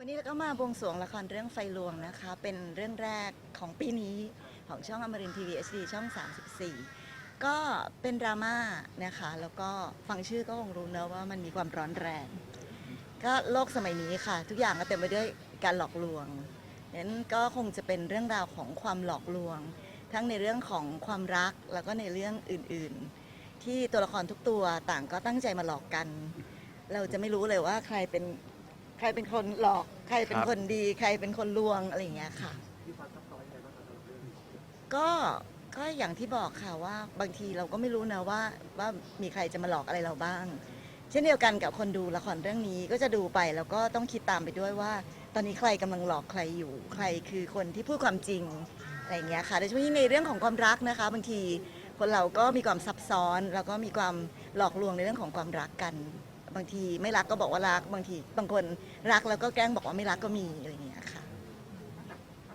วันนี้เราก็มาบวงสรวงละครเรื่องไฟลวงนะคะ เป็นเรื่องแรกของปีนี้ของช่องอมรินทีวีเอชดีช่อง 34 ก็เป็นดราม่านะคะ แล้วก็ฟังชื่อก็คงรู้นะว่ามันมีความร้อนแรง ก็โลกสมัยนี้ค่ะ ทุกอย่างก็เต็มไปด้วยการหลอกลวงนั้นก็คงจะเป็นเรื่องราวของความหลอกลวง ทั้งในเรื่องของความรักแล้วก็ในเรื่องอื่นๆ ที่ตัวละครทุกตัวต่างก็ตั้งใจมาหลอกกัน เราจะไม่รู้เลยว่าใครเป็น ใครเป็นคนหลอก ใครเป็นคนดี ใครเป็นคนลวงอะไรอย่างเงี้ยค่ะ ก็ก็อย่างที่บอกค่ะว่าบางทีเราก็ไม่รู้นะว่าว่ามีใครจะมาหลอกอะไรเราบ้าง เช่นเดียวกันกับคนดูละครเรื่องนี้ก็จะดูไปแล้วก็ต้องคิดตามไปด้วยว่า ตอนนี้ใครกำลังหลอกใครอยู่ ใครคือคนที่พูดความจริงอะไรอย่างเงี้ยค่ะโดยเฉพาะยิ่งในเรื่องของความรักนะคะ บางทีคนเราก็มีความซับซ้อนแล้วก็มีความหลอกลวงในเรื่องของความรักกัน บางทีไม่รักก็บอกว่ารัก บางทีบางคนรักแล้วก็แกล้งบอกว่าไม่รักก็มีอะไรอย่างเงี้ยค่ะ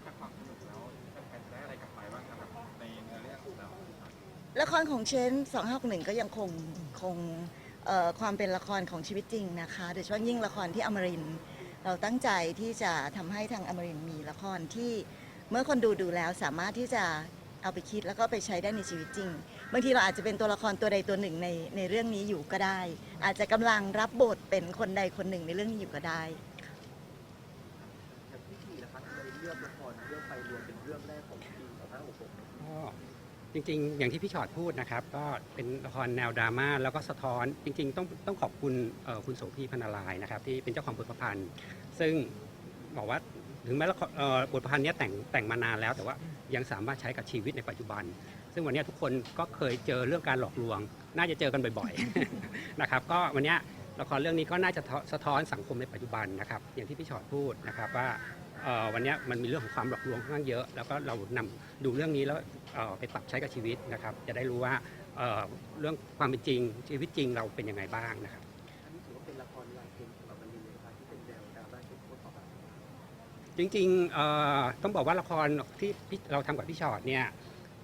จากความสนุกแล้วแฟนๆได้อะไรกลับไปบ้างครับในเนื้อเรื่องของเราละครของเชน261 ก็ยังคงคงเอ่อความเป็นละครของชีวิตจริงนะคะโดยเฉพาะยิ่งละครที่อมรินทร์เราตั้งใจที่จะทำให้ทางอมรินทร์มีละครที่เมื่อคนดูดูแล้วสามารถที่จะ เอาไปคิดแล้วก็ไปใช้ได้ในชีวิตจริง บางทีเราอาจจะเป็นตัวละครตัวใดตัวหนึ่งในในเรื่องนี้อยู่ก็ได้ อาจจะกำลังรับบทเป็นคนใดคนหนึ่งในเรื่องนี้อยู่ก็ได้ อย่างพี่ทีนะครับทำไมเลือกละครเรื่องไฟรวมเป็นเรื่องแรกของปี2566ก็จริงๆ อย่างที่พี่ชอดพูดนะครับ ก็เป็นละครแนวดราม่าแล้วก็สะท้อนจริง ๆ ต้องต้องขอบคุณเอ่อคุณโสภีพรรณลายนะครับ ที่เป็นเจ้าของบทประพันธ์ ซึ่งบอกว่าถึงแม้ละครเอ่อบทประพันธ์เนี้ยแต่งแต่งมานานแล้ว แต่ว่า ยังสามารถใช้กับชีวิตในปัจจุบัน ซึ่งวันนี้ทุกคนก็เคยเจอเรื่องการหลอกลวง น่าจะเจอกันบ่อยๆนะครับก็วันนี้ละครเรื่องนี้ก็น่าจะสะท้อนสังคมในปัจจุบันนะครับ อย่างที่พี่ชอดพูดนะครับว่าวันนี้มันมีเรื่องของความหลอกลวงค่อนข้างเยอะ แล้วก็เรานำดูเรื่องนี้แล้วไปปรับใช้กับชีวิตนะครับ จะได้รู้ว่าเรื่องความเป็นจริงชีวิตจริงเราเป็นยังไงบ้างนะครับ จริงๆเอ่อต้องบอกว่าละครที่พี่เราทำกับพี่ชอตเนี่ย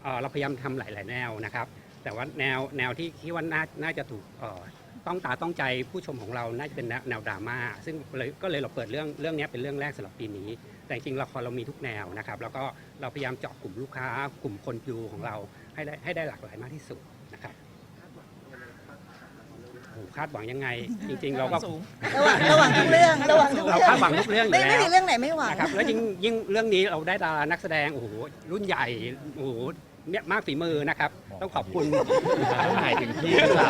เอ่อเราพยายามทำหลาย ๆ แนวนะครับ แต่ว่าแนวแนวที่คิดว่าน่าน่าจะถูกเอ่อต้องตาต้องใจผู้ชมของเราน่าจะเป็นแนวแนวดราม่าซึ่งเลยก็เลยเราเปิดเรื่องเรื่องนี้เป็นเรื่องแรกสำหรับปีนี้ แต่จริงๆละครเรามีทุกแนวนะครับ แล้วก็เราพยายามเจาะกลุ่มลูกค้า กลุ่มคนดูของเราให้ได้ให้ได้หลากหลายมากที่สุดนะครับ หวังยังไงบ้างครับโอ้โหคาดหวังยังไง จริง ๆ เราก็ระหว่างระหว่างทุกเรื่องระหว่างทุกเราเรื่องคาดหวังทุกเรื่องอไม่ยู่ไม่แล้ว มีเรื่องไหนไม่หวัง นะครับแล้วยิ่งยิ่งเรื่องนี้เราได้ดารานักแสดงโอ้โหรุ่นใหญ่โอ้โหเนี่ยมากฝีมือนะครับ ต้องขอบคุณหมายถึงพี่สา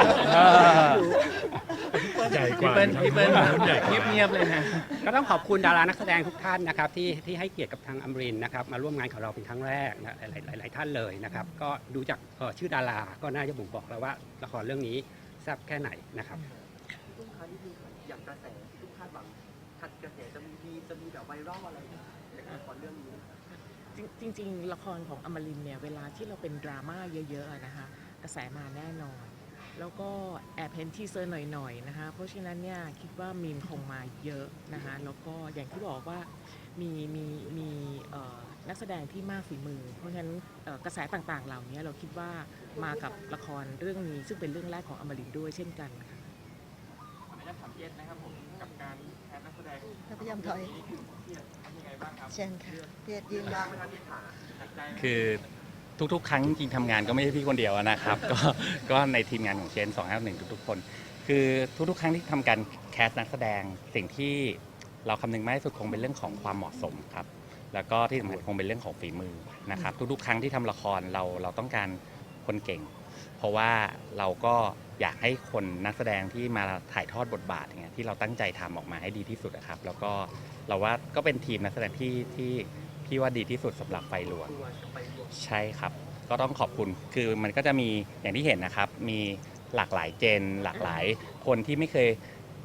วใหญ่กว่าพี่เปิ้ลพี่เปิ้ลใหญ่กว่า เงียบๆเลยนะ ก็ต้องขอบคุณดารานักแสดงทุกท่านนะครับที่ที่ให้เกียรติกับทางอมรินทร์นะครับมาร่วมงานกับเราเป็นครั้งแรกนะหลายหลายหลายท่านเลยนะครับ ก็ดูจากเอ่อชื่อดาราก็น่าจะบ่งบอกแล้วว่าละครเรื่องนี้ แซ่บแค่ไหนนะครับลูกค้าที่มีอย่างกระแสที่ทุกคาดหวังทัดกระแสจะมีดีจะมีแบบไวรัลอะไรจากละครเรื่องนี้จริง ๆ ละครของอมรินทร์เนี่ยเวลาที่เราเป็นดราม่าเยอะๆอะนะคะกระแสมาแน่นอน แล้วก็แอบเห็นทีเซอร์หน่อยๆนะคะ เพราะฉะนั้นเนี่ยคิดว่ามีมคงมาเยอะนะคะแล้วก็อย่างที่บอกว่ามีมีมีเอ่อ นักแสดงที่มากฝีมือ เพราะฉะนั้นเอ่อกระแสต่างๆ เหล่านี้เราคิดว่ามากับละครเรื่องนี้ ซึ่งเป็นเรื่องแรกของอมรินทร์ด้วยเช่นกันค่ะขออนุญาตถามพี่เอสนะครับผมกับการแคสนักแสดงพยายามถอยพี่เอสทำยังไงบ้างครับเช่นค่ะเพียรยืนยากไหมครับพี่ขาหนักใจไหมคือทุกๆ ครั้งจริงๆทำงานก็ไม่ใช่พี่คนเดียวนะครับ ก็ก็ในทีมงานของเชน251ทุกๆ คน คือทุกๆ ครั้งที่ทำการแคสนักแสดงสิ่งที่เราคำนึงมากที่สุดคงเป็นเรื่องของความเหมาะสมครับ แล้วก็ที่สำคัญคงเป็นเรื่องของฝีมือนะครับ ทุกๆ ครั้งที่ทำละครเราเราต้องการคนเก่ง เพราะว่าเราก็อยากให้คนนักแสดงที่มาถ่ายทอดบทบาทอย่างเงี้ยที่เราตั้งใจทำออกมาให้ดีที่สุดนะครับ แล้วก็เราว่าก็เป็นทีมนักแสดงที่ที่พี่ว่าดีที่สุดสำหรับไฟหลวงตัวไฟรวมใช่ครับ ก็ต้องขอบคุณคือมันก็จะมีอย่างที่เห็นนะครับ มีหลากหลายเจน หลากหลายคนที่ไม่เคย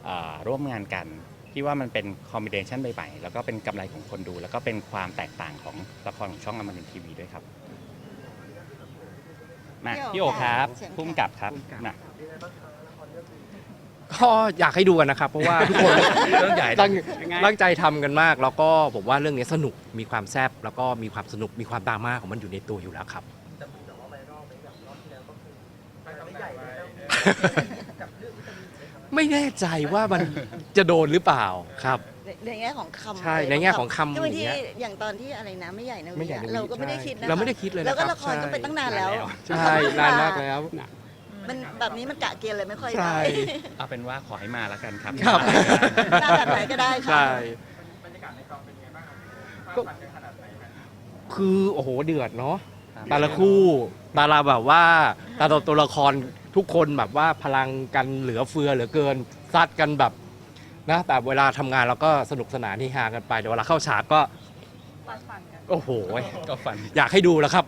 เอ่อร่วมงานกัน ที่ว่ามันเป็นคอมบิเนชันใหม่ๆแล้วก็เป็นกำไรของคนดู แล้วก็เป็นความแตกต่างของละครของช่องอมรินทีวีด้วยครับมาพี่พี่โอโอครับเชิญค่ะ พุ่มกับครับภูมิกับมาก็อยากให้ดูกันนะครับ เพราะว่าทุกคนเรื่องใหญ่ตั้งยังไงตั้งใจทำกันมาก แล้วก็ผมว่าเรื่องนี้สนุกมีความแซ่บแล้วก็มีความสนุกมีความดราม่าของมันอยู่ในตัวอยู่แล้วครับจะมีแบบว่า ไวรัลไหมแบบรอบที่แล้วก็คือไปทำไม่ใหญ่เลยกับเรื่องวิตามินนะครับไม่แน่ใจว่ามันจะโดนหรือเปล่าครับ ในในแง่ของคำใช่อะไรในแง่ของคำคือบางทีอย่างเงี้ยอย่างตอนที่อะไรนะไม่ใหญ่นะไม่ใหญ่วินะเราก็ไม่ได้ใช่คิดนะเราไม่ได้คิดเลยแล้วก็นะครับละครก็ใช่ ไปตั้งนานแล้วใช่นานมากแล้ว มันแบบนี้มันกะเกณฑ์เลยไม่ค่อยใช่ ได้เอาเป็นว่าขอให้มาแล้วกันครับครับ หน้าแบบไหนก็ได้ค่ะ ใช่บรรยากาศในกองเป็นยังไงบ้างครับก็ฟาดฟันกันขนาดไหนครับคือโอ้โหเดือดเนาะ ครับ แต่ละคู่แต่ละแบบว่าแต่ละตัวละคร ทุกคนแบบว่าพลังกันเหลือเฟือเหลือเกินซัดกันแบบนะแต่เวลาทำงานเราก็สนุกสนานที่ฮากันไปแต่เวลาเข้าฉากก็โอ้โห ก็ฝันอยากให้ดูแล้วครับ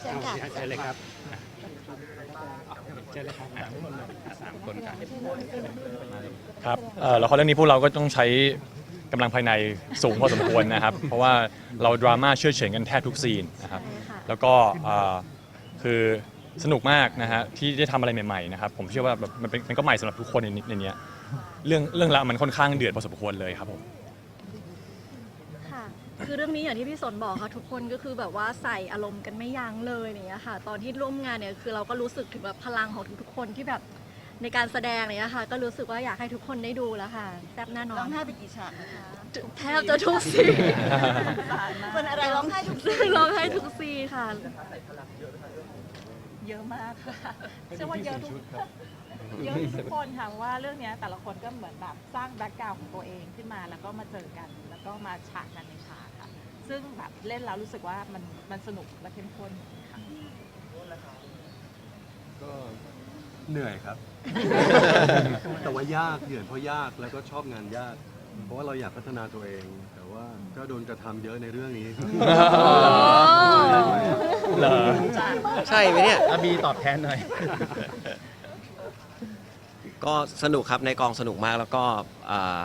เชิญค่ะเชิญเลยครับเชิญเลยครับสามคนกันครับเอ่อละครเรื่องนี้พวกเราก็ต้องใช้กำลังภายในสูงพอสมควรนะครับ เพราะว่าเราดราม่าเชื่อดเฉือนกันแทบทุกซีนนะครับ แล้วก็เอ่อ คือสนุกมากนะฮะที่ได้ทำอะไรใหม่ๆนะครับผมเชื่อว่าแบบมันเป็นมันก็ใหม่สำหรับทุกคนในในเนี้ยเรื่องเรื่องราวมันค่อนข้างเดือดพอสมควรเลยครับผม ค่ะ คือเรื่องนี้อย่างที่พี่สนบอกค่ะ ทุกคนก็คือแบบว่าใส่อารมณ์กันไม่ยั้งเลยอย่างเงี้ยค่ะ ตอนที่ร่วมงานเนี่ยคือเราก็รู้สึกถึงแบบพลังของทุกๆคนที่แบบในการแสดงอะไรเนี่ยค่ะ ก็รู้สึกว่าอยากให้ทุกคนได้ดูแล้วค่ะแซ่บแน่นอร้อนงไห้ไปกี่ฉากนะคะแทบจะทุกซีนเป็นอะไรร้องไห้ทุกซีร้องไห้ทุกซีนค่ะเยอะมากค่ะเชื่อว่าเยอะทุกเยอะทุกคนค่ะเพราะว่าเรื่องเนี้ยแต่ละคนก็เหมือนแบบสร้างแบ็กกราวด์ของตัวเองขึ้นมาแล้วก็มาเจอกัน แล้วก็มาฉากกันในฉากค่ะ ซึ่งแบบเล่นแล้วรู้สึกว่ามันมันสนุกและเข้มข้นค่ะก็เหนื่อยครับ แต่ว่ายากเหนื่อยเพราะยากแล้วก็ชอบงานยาก เพราะว่าเราอยากพัฒนาตัวเองแต่ ว่าก็โดนกระทำเยอะในเรื่องนี้ครับเหรอใช่ไหมเนี่ย อาบีตอบแทนหน่อย ก็สนุกครับในกองสนุกมากแล้วก็อ่า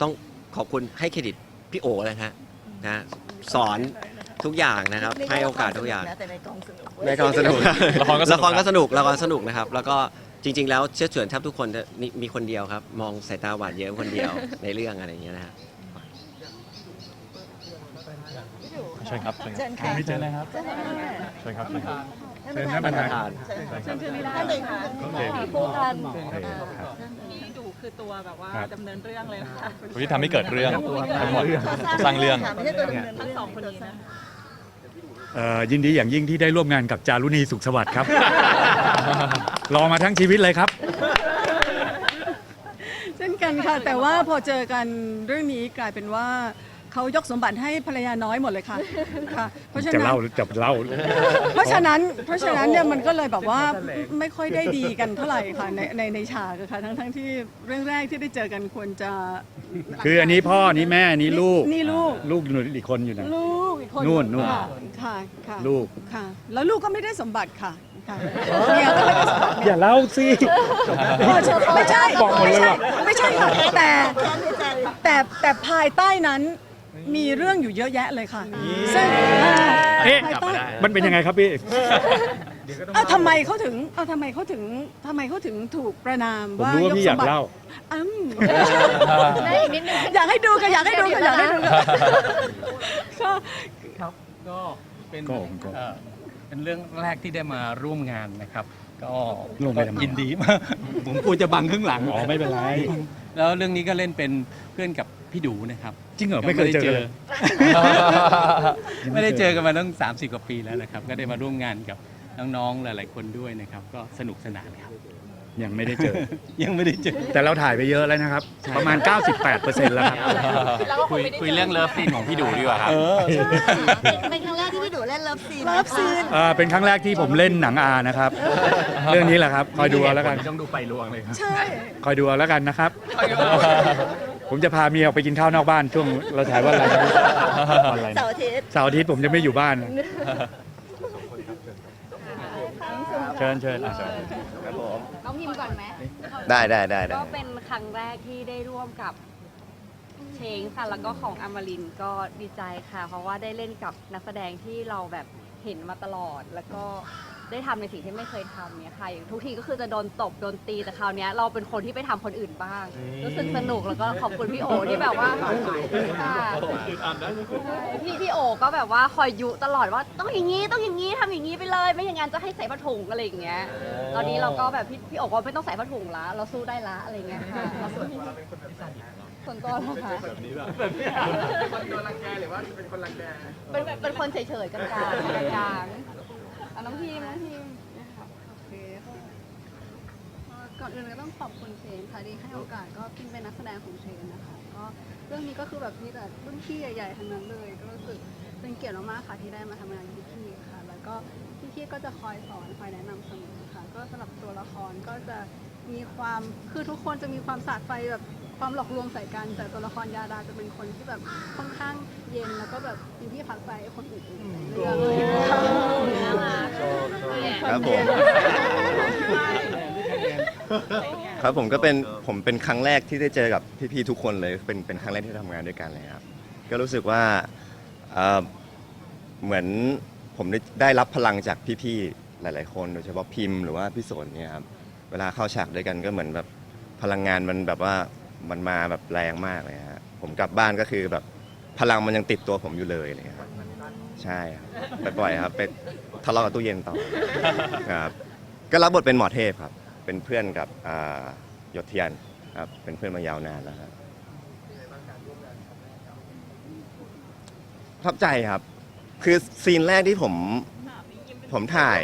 ต้องขอบคุณให้เครดิตพี่โอเลยนะฮะนะสอนทุกอย่างนะครับให้โอกาสทุกอย่างนะแต่ในกองสนุกในกองสนุกละครก็สนุก ละครก็สนุกละครสนุกนะครับ แล้วก็จริง ๆ แล้วเชื่อเฉือนแทบทุกคนจะมีมีคนเดียวครับ มองสายตาหวานเยิ้มคนเดียวในเรื่องอะไรอย่างเงี้ยนะฮะ เชิญครับเชิญเชิญค่ะไม่เจอเลยครับเชิญค่ะเชิญครับเชิญครับเชิญท่านประธานเชิญเชิญไม่ได้ท่านเองคู่กันที่ดูคือตัวแบบว่าดำเนินเรื่องเลยนะคะคนที่ทำให้เกิดเรื่องทั้งหมดสร้างเรื่อง ค่ะไม่ใช่ตัวดำเนินทั้งเรื่องสองคนนี้นะยินดีอย่างยิ่งที่ได้ร่วมงานกับจารุณีสุขสวัสดิ์ครับ รอมาทั้งชีวิตเลยครับ เช่นกันค่ะ แต่ว่าพอเจอกันเรื่องนี้กลายเป็นว่า เขายกสมบัติให้ภรรยาน้อยหมดเลยค่ะค่ะ เพราะฉะจะนั้น เล่าจะเล่า เพราะฉะนั้นเพราะฉะนั้นเนี่ยมันก็เลยแบบว่าไม่ค่อยได้ดีกันเท่าไหร่ค่ะในในในฉากอะค่ะทั้งทั้งที่เรื่องแรกที่ได้เจอกันควรจะคืออันนี้พ่ออันนี้แม่อันนี้ลูก นี่ลูกลูกอยู่อีกคนอยู่ไหน ลูกอีกคนนู่นนู่น ค่ะค่ะค่ะลูก ค่ะ แล้วลูกก็ไม่ได้สมบัติค่ะค่ะเนี่ยก็ไม่ได้สมบัติอย่าเล่าสิ ไม่ใช่บอกหมดเลยว่ะไม่ใช่ค่ะแต่แค้นในใจแต่แต่ภายใต้นั้น มีเรื่องอยู่เยอะแยะเลยค่ะ ซึ่งเอ๊ะ ภายใต้ มันเป็นยังไงครับพี่ เอ้าทำไมเขาถึงเอ้าทำไมเขาถึงทำไมเขาถึงถูกประนามผมว่ารู้ว่าพี่อยากสมบัติเล่าอืมได้อีกนิดนึง อยากให้ดูค่ะอยากให้ดูค่ะอยากให้ดูค่ะก็ ครับก็เป็นก็ผมก็เอ่อเป็นเรื่องแรกที่ได้มาร่วมงานนะครับ ก็ร่วมไปทำไม ยินดีมาก ผมกลัวจะบังข้างหลัง อ๋อไม่เป็นไร แล้วเรื่องนี้ก็เล่นเป็นเพื่อนกับพี่ดูนะครับ จริงเหรอไม่เคยเจอเลยไม่ได้เจอกันมาตั้ง30 กว่าปีแล้วนะครับ ก็ได้มาร่วมงานกับน้องๆหลาย ๆ คนด้วยนะครับ ก็สนุกสนานครับ ยังไม่ได้เจอ ยังไม่ได้เจอ แต่เราถ่ายไปเยอะแล้วนะครับ ประมาณ 98%แล้วครับคุยคุยเรื่องเลิฟซีนของพี่ดูดีกว่าครับ เป็นครั้งแรกที่พี่ดูเล่นเลิฟซีนเลิฟซีนอ่าเป็นครั้งแรกที่ผมเล่นหนังอานะครับ เรื่องนี้แหละครับ คอยดูเอาแล้วกัน ต้องดูไปลวงเลยครับ ใช่ คอยดูเอาแล้วกันนะครับ ผมจะพาเมียออกไปกินข้าวนอกบ้านช่วงเราถ่ายว่าอะไรนะวันอะไรนะเสาร์อาทิตย์เสาร์อาทิตย์ผมจะไม่อยู่บ้านนะเชิญเชิญอะเชิญน้องพิมก่อนไหม ได้ได้ได้ได้ ก็เป็นครั้งแรกที่ได้ร่วมกับเชงค่ะแล้วก็ของอมรินทร์ก็ดีใจค่ะ เพราะว่าได้เล่นกับนักแสดงที่เราแบบเห็นมาตลอด แล้วก็ ได้ทำในสิ่งที่ไม่เคยทำเนี่ยค่ะอย่างทุกทีก็คือจะโดนตบโดนตีแต่คราวเนี้ยเราเป็นคนที่ไปทำคนอื่นบ้าง รู้สึกสนุกแล้วก็ขอบคุณพี่โอที่แบบว่าค่ะใช่พี่พี่โอก็แบบว่าคอยยุตลอดว่าต้องอย่างนี้ต้องอย่างนี้ทำอย่างนี้ไปเลย ไม่อย่างนั้นจะให้ใส่ผ้าถุงอะไรอย่างเงี้ย ตอนนี้เราก็แบบพี่พี่โอก็ไม่ต้องใส่ผ้าถุงละเราสู้ได้ละอะไรเงี้ยค่ะเราสู้ส่วนตัวเหรอคะ แบบนี้แบบเป็นคนโดนรังแกหรือว่าเป็นคนรังแก เป็นเป็นคนเฉยๆกลางๆกลางๆอะ น้องพีมน้องพีมโอเคค่ะก่อนอื่นก็ต้องขอบคุณเชนค่ะที่ให้โอกาสก็พิมเป็นนักแสดงของเชนนะคะก็เรื่องนี้ก็คือแบบมีแต่รุ่นพี่ใหญ่ๆทั้งนั้นเลย ก็รู้สึกเป็นเกียรติมากๆค่ะที่ได้มาทำงานกับพี่ค่ะ แล้วก็พี่ๆก็จะคอยสอนคอยแนะนำเสมอค่ะ ก็สำหรับตัวละครก็จะมีความคือทุกคนจะมีความสาดไฟแบบ ความหลอกลวงใส่กันแต่ตัวละครยาดาจะเป็นคนที่แบบค่อนข้างเย็นแล้วก็แบบมีที่พักใจคนอื่นๆเรื่องเลยค่ะครับผมครับผมก็เป็นผมเป็นครั้งแรกที่ได้เจอกับพี่ๆทุกคนเลยเป็นเป็นครั้งแรกที่ทำงานด้วยกันเลยครับก็รู้สึกว่าเหมือนผมได้ได้รับพลังจากพี่ๆหลาย ๆ คน โดยเฉพาะพิมพ์หรือว่าพี่สนเนี่ยครับเวลาเข้าฉากด้วยกันก็เหมือนแบบพลังงานมันแบบว่า มันมาแบบแรงมากเลยฮะผมกลับบ้านก็คือแบบพลังมันยังติดตัวผมอยู่เลยเลยครับใช่ครับไปบ่อยครับไปทะเลาะกับตู้เย็นต่อครับก็รับบทเป็นหมอเทพครับ เป็นเพื่อนกับอ่าหยดเทียนครับเป็นเพื่อนมายาวนานแล้วครับประทับใจครับ คือซีนแรกที่ผมผมถ่าย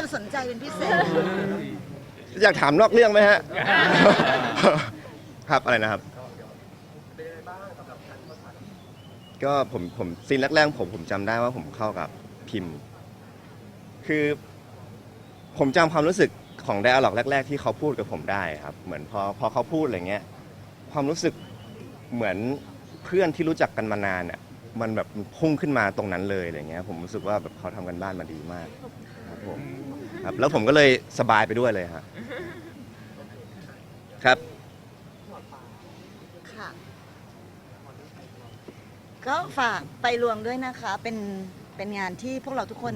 ความสนใจเป็นพิเศษ อยากถามนอกเรื่องไหมฮะ ครับอะไรนะครับ ก็ผมผมซีนแรกๆผมผมจำได้ว่าผมเข้ากับพิมพ์ คือผมจำความรู้สึกของไดอะล็อกแรก ๆ ที่เขาพูดกับผมได้ครับ เหมือนพอพอเขาพูดอะไรเงี้ย ความรู้สึกเหมือนเพื่อนที่รู้จักกันมานานอะมันแบบพุ่งขึ้นมาตรงนั้นเลยอะไรเงี้ย ผมรู้สึกว่าแบบเขาทำกันบ้านมาดีมากครับผม ครับแล้วผมก็เลยสบายไปด้วยเลยฮะครับ ค่ะ ก็ฝากไปรวมด้วยนะคะ เป็น เป็นงานที่พวกเราทุกคน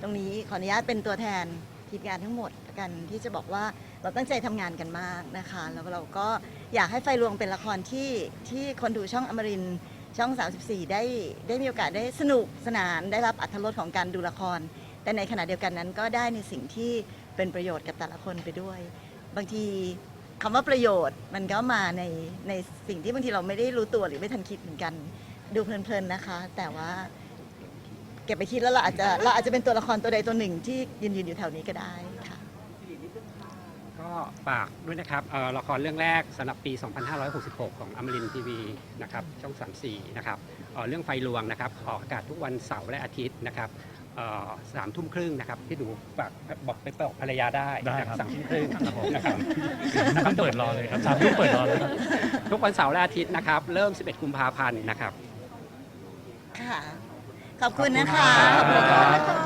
ตรงนี้ขออนุญาตเป็นตัวแทนทีมงานทั้งหมดกันที่จะบอกว่าเราตั้งใจทำงานกันมากนะคะ แล้วเราก็อยากให้ไฟลวงเป็นละครที่ที่คนดูช่องอมรินทร์ช่อง 34 ได้ได้มีโอกาสได้สนุกสนานได้รับอัธรสของการดูละคร แต่ในขณะเดียวกันนั้นก็ได้ในสิ่งที่เป็นประโยชน์กับแต่ละคนไปด้วย บางทีคำว่าประโยชน์มันก็มาในในสิ่งที่บางทีเราไม่ได้รู้ตัวหรือไม่ทันคิดเหมือนกัน ดูเพลินๆนะคะ แต่ว่าเก็บไปคิดแล้วเราอาจจะเราอาจจะเป็นตัวละครตัวใดตัวหนึ่งที่ยืนยืนอยู่แถวนี้ก็ได้ค่ะก็ฝากด้วยนะครับเอ่อละครเรื่องแรกสำหรับปี 2566 ของอมรินทีวีนะครับช่อง 34 นะครับเอ่อเรื่องไฟลวงนะครับออกอากาศทุกวันเสาร์และอาทิตย์นะครับ สามทุ่มครึ่งนะครับที่ดูฝากบอกไปบอกภรรยาได้ได้นะครับ สามทุ่มครึ่งครับผมนะครับสามทุ่มเปิดรอเลยครับสามทุ่มเปิดรอเลยครับ ทุกวันเสาร์และอาทิตย์นะครับ เริ่ม 11 กุมภาพันธ์นะครับ ค่ะ ขอบคุณนะคะ ขอบคุณครับขอบคุณค่ะ